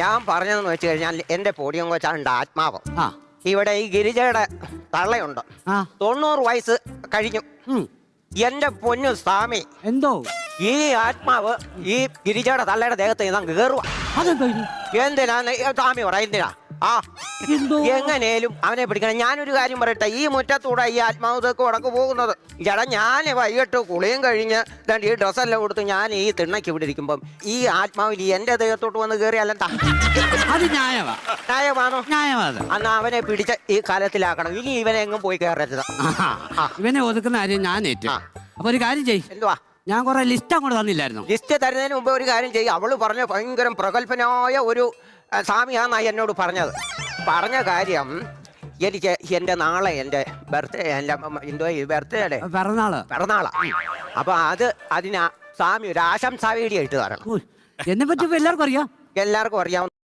ഞാൻ പറഞ്ഞതെന്ന് വെച്ച് കഴിഞ്ഞാൽ എന്റെ പൊടിയും കൊച്ചാണ്ട് ആത്മാവ്. ആ. ഇവിടെ ഈ ഗിരിജയുടെ തള്ളയുണ്ട്. ആ. തൊണ്ണൂറ് വയസ്സ് കഴിഞ്ഞു. ഉം. എന്റെ പൊന്നു സ്വാമി എന്തോ? ഈ ആത്മാവ് ഈ ഗിരിജയുടെ തള്ളയുടെ ദേഹത്ത് ഇതാ കയറുക അതെന്തോ ഇത്? എന്തിനാന്ന് ഈ സ്വാമി പറ എന്തിനാ? ആ എങ്ങനെയും അവനെ പിടിക്കണം. ഞാനൊരു കാര്യം പറയട്ടെ ഈ മുറ്റത്തൂടെ ഈ ആത്മാവ് ഇതൊക്കെ ഉടക്ക് പോകുന്നത്. ചേട്ടാ ഞാൻ വൈകിട്ട് കുളിയും കഴിഞ്ഞ് ദാണ്ട് ഈ ഡ്രസ്സെല്ലാം കൊടുത്ത് ഞാൻ ഈ തിണ്ണയ്ക്ക് ഇവിടെ ഇരിക്കുമ്പം ഈ ആത്മാവിൽ എന്റെ ദേഹത്തോട്ട് വന്ന് കയറിയല്ലെന്താ അത് ന്യായമാ ന്യായമാണോ? ന്യായമാ അത് അന്ന് അവനെ പിടിച്ച ഈ കാലത്തിലാക്കണം. ഇനി ഇവനെ എങ്ങും പോയി കയറരുത് ഇവനെ ഒതുക്കുന്ന കാര്യം ഞാൻ ഏറ്റു. അപ്പൊ ഒരു കാര്യം ചെയ്യും. എന്തുവാ? ഞാൻ കുറെ ലിസ്റ്റ് അങ്ങോട്ട് തന്നില്ലായിരുന്നു. ലിസ്റ്റ് തരുന്നതിന് മുമ്പ് ഒരു കാര്യം ചെയ്യും. അവൾ പറഞ്ഞ ഭയങ്കര പ്രഗത്ഭനായ ഒരു സ്വാമിയാന്നായി എന്നോട് പറഞ്ഞത്. പറഞ്ഞ കാര്യം എനിക്ക് എന്റെ നാളെ എന്റെ ബർത്ത്ഡേ എന്റെ എന്തോ ബർത്ത്ഡേ പിറന്നാൾ. പിറന്നാളാ. അപ്പൊ അത് അതിന് സ്വാമി ഒരു ആശംസാ വീഡിയോ ഇട്ട് തരണം എന്നെ പറ്റി എല്ലാവർക്കും അറിയാം? എല്ലാവർക്കും അറിയാവുന്ന